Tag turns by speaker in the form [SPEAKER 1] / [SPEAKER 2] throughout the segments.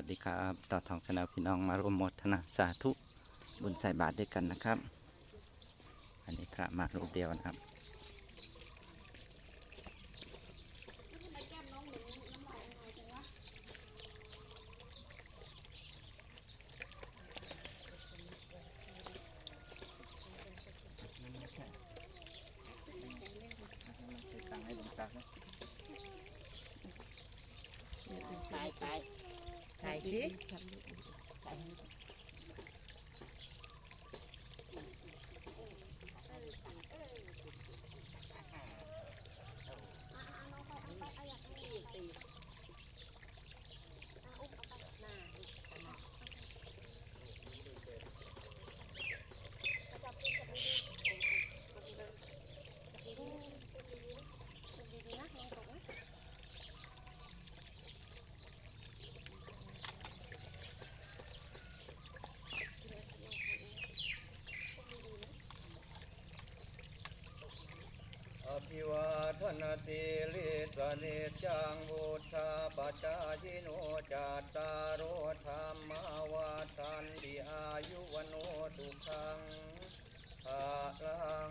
[SPEAKER 1] วัสดีครับต่อทองชนะพี่น้องมาร่วมโมทนาสาธุบุญใส่บาตรด้วยกันนะครับ อันนี้พระมารูปเดียวนะครับ
[SPEAKER 2] ถ่ายไป ถ่ายสิ
[SPEAKER 3] อ ภิวาทนาติลิสนิจจังวุธาปจายิโนจัตตารโอธรรมาวาทันติอายุวโนสุขังภาลัง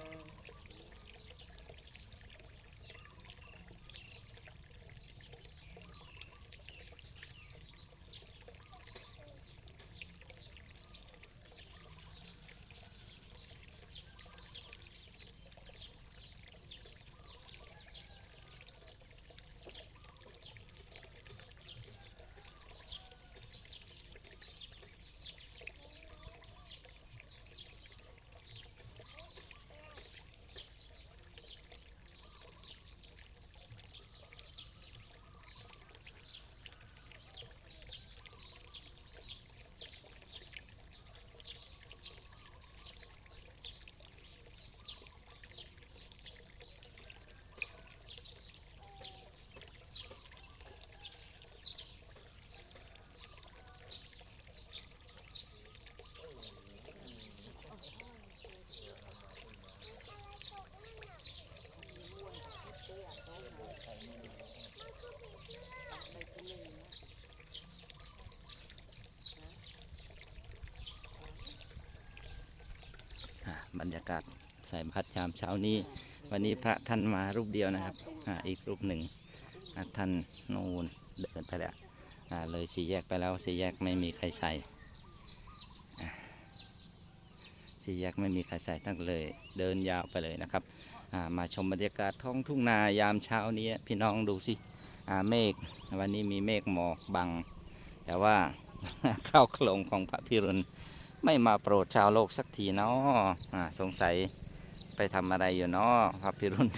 [SPEAKER 1] อ่า บรรยากาศใส่บัตรยามเช้านี้ วันนี้พระท่านมารูปเดียวนะครับอ่าอีกรูปหนึ่งท่านนูนเดินไปแล้วอ่าเลยสี่แยกไปแล้วสี่แยกไม่มีใครใส่สี่แยกไม่มีใครใส่ตั้งเลยเดินยาวไปเลยนะครับอ่ามาชมบรรยากาศท้องทุ่งนายามเช้านี้พี่น้องดูสิอ่าเมฆวันนี้มีเมฆหมอกบัง แต่ว่าเข้าโครงของพระพิรุณ ไม่มาโปรดชาวโลกสักทีเนาะสงสัยไปทำอะไรอยู่เนาะพระพิรุณ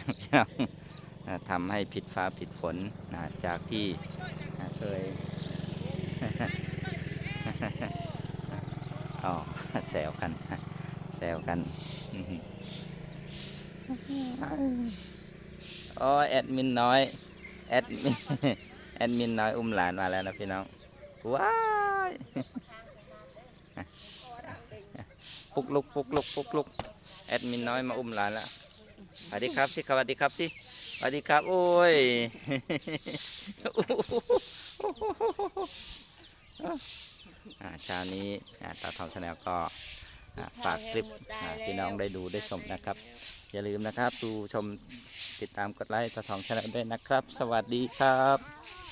[SPEAKER 1] ทำให้ผิดฟ้าผิดฝนจากที่เคยอ๋อแซวกันแซวกันอ๋อแอดมินน้อยแอดมินแอดมินน้อยอุ้มหลานมาแล้วนะพี่น้องว้าย ปุกลุกปุกลุกปุกลุกแอดมินน้อยมาอุ้มหลานแล้วสวัสดีครับสิสวัสดีครับสิสวัสดีครับ โอ้ยอ่าเช้านี้อ่าตาทองชาแนลก็อ่าฝากคลิปอ่าพี่น้องได้ดูได้ชมนะครับ อย่าลืมนะครับ ดูชมติดตามกดไลค์ตาทองชาแนลด้วยนะครับ สวัสดีครับ